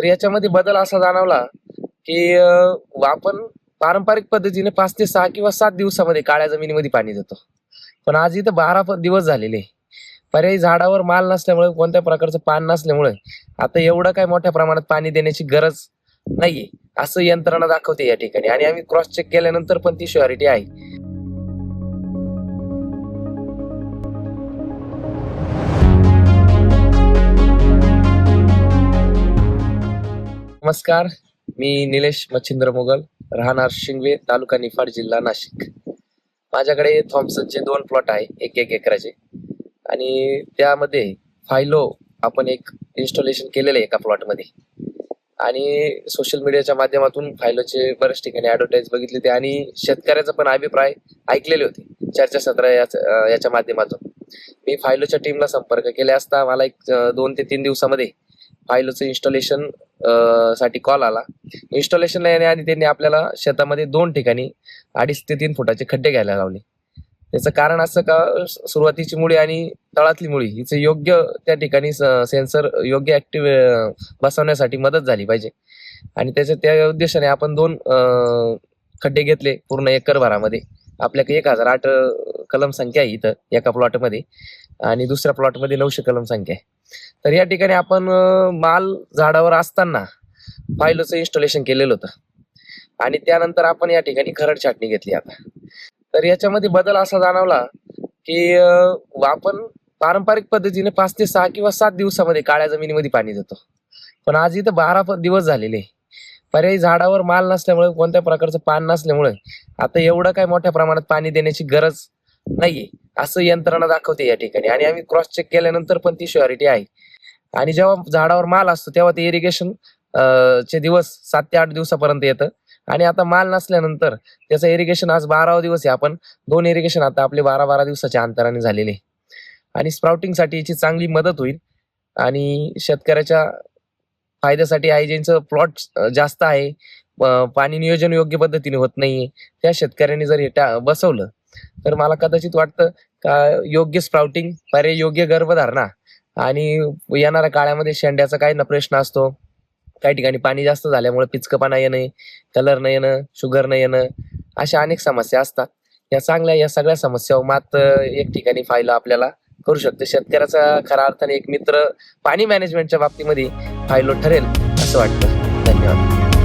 तर याच्यामध्ये बदल असा जाणवला की आपण पारंपरिक पद्धतीने पाच ते सहा किंवा सात दिवसामध्ये काळ्या जमिनीमध्ये पाणी देतो. पण आज इथं बारा दिवस झालेले पर्यायी झाडावर माल नसल्यामुळे कोणत्या प्रकारचं पान नसल्यामुळे आता एवढं काय मोठ्या प्रमाणात पाणी देण्याची गरज नाहीये असं यंत्रणा दाखवते या ठिकाणी. आणि आम्ही क्रॉस चेक केल्यानंतर पण ती शुअरिटी आहे. नमस्कार. मी निलेश मच्छिंद्र मोगल राहणार शिंगवे तालुका निफाड जिल्हा नाशिक. माझ्याकडे थॉम्सनचे दोन प्लॉट आहे एक एक एकराचे. आणि त्यामध्ये फायलो आपण एक इन्स्टॉलेशन केलेलं आहे एका प्लॉटमध्ये. आणि सोशल मीडियाच्या माध्यमातून फायलोचे बऱ्याच ठिकाणी ॲडव्हर्टाईज बघितले होती आणि शेतकऱ्याचा पण अभिप्राय ऐकलेले होते चर्चासत्र याच- याच्या माध्यमातून. मी फायलोच्या टीमला संपर्क केले असता मला एक दोन ते तीन दिवसामध्ये फायलोचं इन्स्टॉलेशनसाठी कॉल आला. इन्स्टॉलेशनला येण्याआधी त्यांनी आपल्याला शेतामध्ये दोन ठिकाणी अडीच ते तीन फुटाचे खड्डे घ्यायला लावले. त्याचं कारण असं का सुरुवातीची मुळी आणि तळातली मुळी हिचं योग्य त्या ठिकाणी सेन्सर योग्य ऍक्टिव्ह बसवण्यासाठी मदत झाली पाहिजे. आणि त्याच्या त्या उद्देशाने आपण दोन खड्डे घेतले पूर्ण एकर भरामध्ये आपल्याकडे एक हजार आठ कलम संख्या आहे इथं एका प्लॉटमध्ये आणि दुसऱ्या प्लॉटमध्ये नऊशे कलम संख्या आहे. तर या ठिकाणी आपण माल झाडावर असताना फायलोचं इन्स्टॉलेशन केलेलं होतं. आणि त्यानंतर आपण या ठिकाणी खरड छाटणी घेतली आता. तर याच्यामध्ये बदल असा जाणवला की आपण पारंपरिक पद्धतीने पाच ते सहा किंवा सात दिवसामध्ये काळ्या जमिनीमध्ये पाणी देतो. पण आज इथं बारा दिवस झालेले पर्यायी झाडावर माल नसल्यामुळे कोणत्या प्रकारचं पान नसल्यामुळे आता एवढं काय मोठ्या प्रमाणात पाणी देण्याची गरज नाहीये. असं यंत्रणा दाखवते या ठिकाणी. आणि आम्ही क्रॉस चेक केल्यानंतर पण ती शुअरिटी आहे. आणि जेव्हा झाडावर माल असतो तेव्हा ते इरिगेशन चे दिवस सात ते आठ दिवसापर्यंत येतं. आणि आता माल नसल्यानंतर त्याचं इरिगेशन आज बारावा दिवस आहे. आपण दोन इरिगेशन आता आपले बारा बारा दिवसाच्या अंतराने झालेले आणि स्प्राउटिंगसाठी याची चांगली मदत होईल. आणि शेतकऱ्याच्या फायद्यासाठी आहे ज्यांचं प्लॉट जास्त आहे पाणी नियोजन योग्य पद्धतीने होत नाहीये त्या शेतकऱ्यांनी जर हे बसवलं तर मला कदाचित वाटतं का योग्य स्प्राउटिंग पर्याय योग्य गर्भधारणा आणि येणाऱ्या काळामध्ये शेंड्याचा काही ना प्रश्न असतो. काही ठिकाणी पाणी जास्त झाल्यामुळे पिचकपणा येणं कलर न येणं शुगर न येणं अशा अनेक समस्या असतात. या चांगल्या या सगळ्या समस्यावर मात एक ठिकाणी फायदा आपल्याला करू शकते. शेतकऱ्याचा खऱ्या अर्थाने एक मित्र पाणी मॅनेजमेंटच्या बाबतीमध्ये फायलो ठरेल असं वाटतं. धन्यवाद.